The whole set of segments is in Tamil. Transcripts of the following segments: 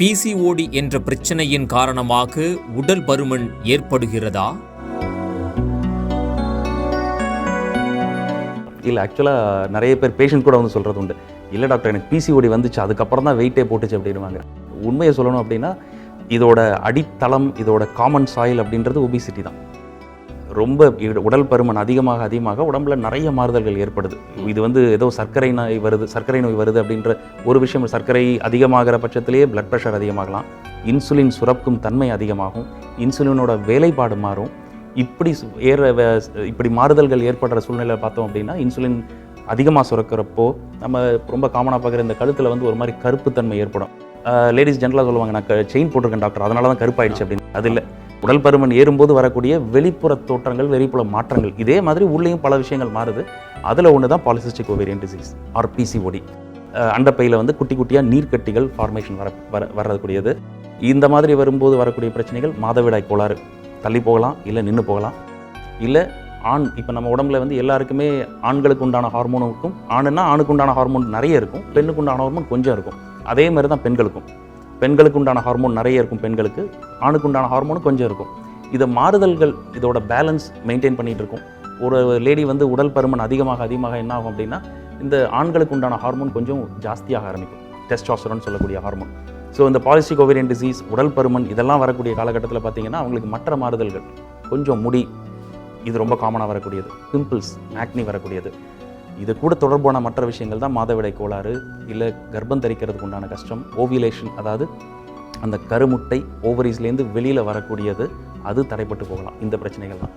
பிசிஓடி என்ற பிரச்சனையின் காரணமாக உடல் பருமன் ஏற்படுகிறதா? இல்லை ஆக்சுவலாக நிறைய பேர் பேஷண்ட் கூட வந்து சொல்கிறது உண்டு. இல்லை டாக்டர் எனக்கு பிசிஓடி வந்துச்சு அதுக்கப்புறம் தான் வெயிட்டே போட்டுச்சு அப்படின்வாங்க உண்மையை சொல்லணும் அப்படின்னா இதோட அடித்தளம் இதோட காமன் சாயில் அப்படின்றது ஒபிசிட்டி தான். ரொம்ப உடல் பருமன் அதிகமாக அதிகமாக உடம்புல நிறைய மாறுதல்கள் ஏற்படுது. இது வந்து ஏதோ சர்க்கரை நோய் வருது சர்க்கரை நோய் வருது அப்படின்ற ஒரு விஷயம் சர்க்கரை அதிகமாகிற பட்சத்திலேயே பிளட் ப்ரெஷர் அதிகமாகலாம். இன்சுலின் சுரக்கும் தன்மை அதிகமாகும். இன்சுலினோட வேலைப்பாடு மாறும். இப்படி சு- ஏற இப்படி மாறுதல்கள் ஏற்படுற சூழ்நிலை பார்த்தோம் அப்படின்னா இன்சுலின் அதிகமாக சுரக்கிறப்போ நம்ம ரொம்ப காமனாக பார்க்குற இந்த கழுத்தில் வந்து ஒரு மாதிரி கருப்புத்தன்மை ஏற்படும். லேடிஸ் ஜென்ரலாக சொல்லுவாங்க. நான் செயின் போட்டிருக்கேன் டாக்டர் அதனால தான் கருப்பாயிடுச்சு அப்படின்னு. அது இல்லை. உடல் பருமன் ஏறும்போது வரக்கூடிய வெளிப்புற தோற்றங்கள் வெளிப்புற மாற்றங்கள். இதே மாதிரி உள்ளேயும் பல விஷயங்கள் மாறுது. அதில் ஒன்று தான் polycystic ovarian disease or PCOD அண்டப்பையில் வந்து குட்டி குட்டியாக நீர்க்கட்டிகள் ஃபார்மேஷன் வர வர வரக்கூடியது இந்த மாதிரி வரும்போது வரக்கூடிய பிரச்சனைகள் மாதவிடாய் கோளாறு. தள்ளி போகலாம் இல்லை நின்று போகலாம். இல்லை ஆண் இப்போ நம்ம உடம்புல வந்து எல்லாருக்குமே ஆண்களுக்கு உண்டான ஹார்மோனும் இருக்கும் ஆணுன்னா ஆணுக்கு உண்டான ஹார்மோன் நிறைய இருக்கும் பெண்ணுக்கு உண்டான ஹார்மோன் கொஞ்சம் இருக்கும். அதே மாதிரி தான் பெண்களுக்கும். பெண்களுக்கு உண்டான ஹார்மோன் நிறைய இருக்கும் பெண்களுக்கு. ஆணுக்கு உண்டான ஹார்மோனும் கொஞ்சம் இருக்கும். இதை மாறுதல்கள் இதோட பேலன்ஸ் மெயின்டைன் பண்ணிகிட்டு இருக்கும். ஒரு லேடி வந்து உடல் பருமன் அதிகமாக அதிகமாக என்ன ஆகும் அப்படின்னா இந்த ஆண்களுக்கு உண்டான ஹார்மோன் கொஞ்சம் ஜாஸ்தியாக ஆரம்பிக்கும். டெஸ்டாஸ்டரோன் சொல்லக்கூடிய ஹார்மோன் ஸோ இந்த பாலிஸ்டிக் ஓவேரியன் டிசீஸ் உடல் பருமன் இதெல்லாம் வரக்கூடிய காலகட்டத்தில் பார்த்தீங்கன்னா அவங்களுக்கு மற்ற மாறுதல்கள் கொஞ்சம் முடி இது ரொம்ப காமனாக வரக்கூடியது. பிம்பிள்ஸ் ஆக்னி வரக்கூடியது. இது கூட தொடர்பான மற்ற விஷயங்கள் தான் மாதவிடை கோளாறு இல்லை கர்ப்பம் தரிக்கிறதுக்கு உண்டான கஷ்டம் ஓவியலேஷன் அதாவது அந்த கருமுட்டை ஓவரீஸ்லேருந்து வெளியில் வரக்கூடியது அது தடைப்பட்டு போகலாம். இந்த பிரச்சனைகள் தான்.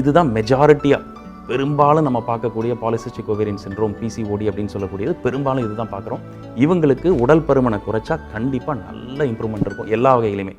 இதுதான் மெஜாரிட்டியாக பெரும்பாலும் நம்ம பார்க்கக்கூடிய பாலிசிஸ்டிக் ஓவேரியன் சின்ரோம் பிசிஓடி அப்படின்னு சொல்லக்கூடியது பெரும்பாலும் இதுதான் பார்க்குறோம். இவங்களுக்கு உடல் பருமனை குறைச்சா கண்டிப்பாக நல்ல இம்ப்ரூவ்மெண்ட் இருக்கும் எல்லா வகையிலுமே.